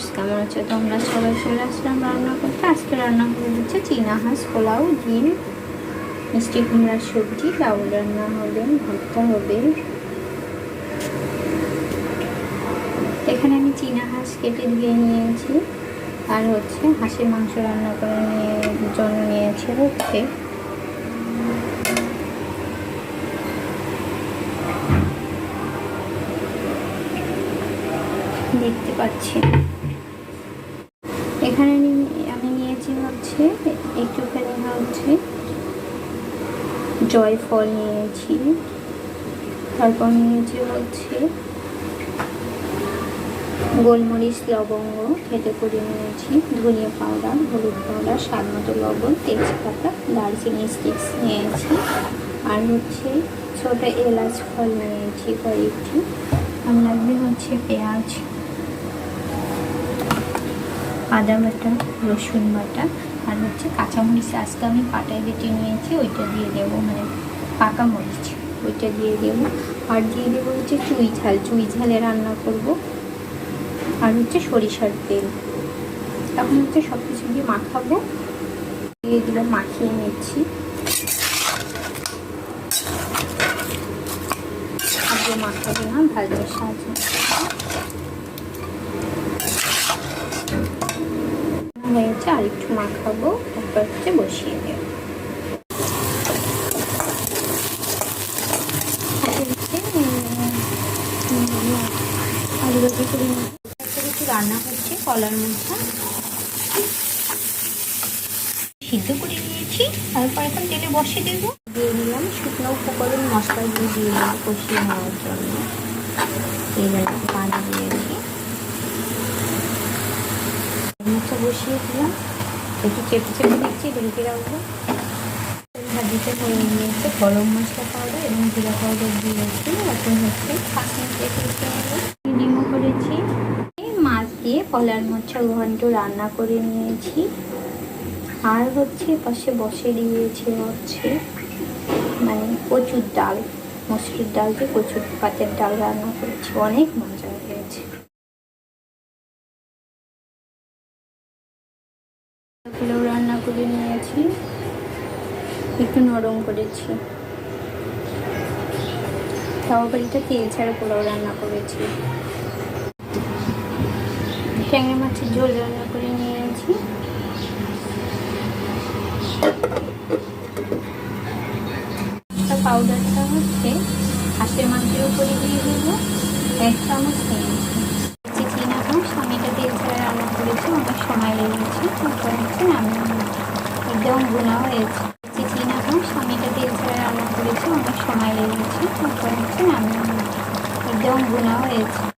Viewers কেমন আছে তোমরা? সবাই চলে আসলাম রান্না করতে। আজকে রান্না করে দিচ্ছে চীনা হাঁস, পোলাও, ডিম, মিষ্টি কুমড়ার সবজি ডাউল রান্না হবে, ভর্তা হবে। এখানে আমি চীনা হাঁস কেটে ধুয়ে নিয়েছি। আর হচ্ছে হাঁসের মাংস রান্না করে নিয়ে, জন্য নিয়েছি হচ্ছে। দেখতে পাচ্ছি। এখানে আমি নিয়েছি হচ্ছে একটুখানি হচ্ছে জয়ফল নিয়েছি। তারপর নিয়েছি হচ্ছে গোলমরিচ লবঙ্গ, খেতে করে নিয়েছি ধনিয়া পাউডার, হলুদ পাউডার, স্বাদ মতো লবণ, তেজপাতা, দারচিনি স্টিক্স নিয়েছি। আর হচ্ছে ছোটো এলাচ ফল নিয়েছি কয়েকটি। আর লাগবে হচ্ছে পেঁয়াজ। আদা বাটা, রসুন বাটা আর হচ্ছে কাঁচামরিচ আজকে আমি পাটায় বেটে নিয়েছি, ওইটা দিয়ে দেবো মানে পাকা মরিচ, ওইটা দিয়ে দেবো। আর দিয়ে দেবো হচ্ছে চুই ঝাল, চুই ঝালে রান্না করব। আর হচ্ছে সরিষার তেল। এখন হচ্ছে সব কিছু দিয়ে মাখাবো। দিয়ে দিলাম মাখিয়ে নিচ্ছি। আগে মাখাবো না ভাজের সাহায্যে হয়েছে আর একটু মাখাবো, তারপর হচ্ছে বসিয়ে দেবো। রান্না হচ্ছে কলার মধ্যে। সিদ্ধ করে নিয়েছি বসিয়ে দেবো। দিয়ে শুকনো উপকরণ, মশলা দিয়ে দিয়ে দিলাম কষিয়ে নেওয়ার জন্য। একটু পানি দিয়েছি মাছটা বসিয়ে দিলাম। একটু চেপে চেপে দিচ্ছি, ঢেকে রাখব। ভাজিতে হয়ে নিয়েছে গরম মশলা পাউডার এবং জিরা পাউডার দিয়েছি। এখন হচ্ছে পাঁচ মিনিট ডিমও করেছি। মাছ দিয়ে কলার মোচা ঘন্ট রান্না করে নিয়েছি। আর হচ্ছে পাশে বসে দিয়েছি হচ্ছে মানে কচুর ডাল মসুরির ডাল দিয়ে কচুর পাতের ডাল রান্না করেছি। অনেক মজা হয়েছে। করে নিয়েছি একটু নরম করেছি। তাওয়া বাড়িটা তেল ছাড়া পোলাও রান্না করেছি? ট্যাংরা মাছের ঝোল রান্না করে নিয়েছি পাউডারটা হচ্ছে হাঁসের মাংসের উপরে দিয়ে দেবো। এক চামচ নিয়েছি চীনা হাঁস এটা তেল ছাড়া রান্না করেছি, অনেক সময় লেগেছে একদম গুণা হয়েছে চিঠি আমি এটা তেল ছাড়া রান্না করেছি, অনেক সময় লেগেছে হচ্ছে আমি একদম গুণা হয়েছে।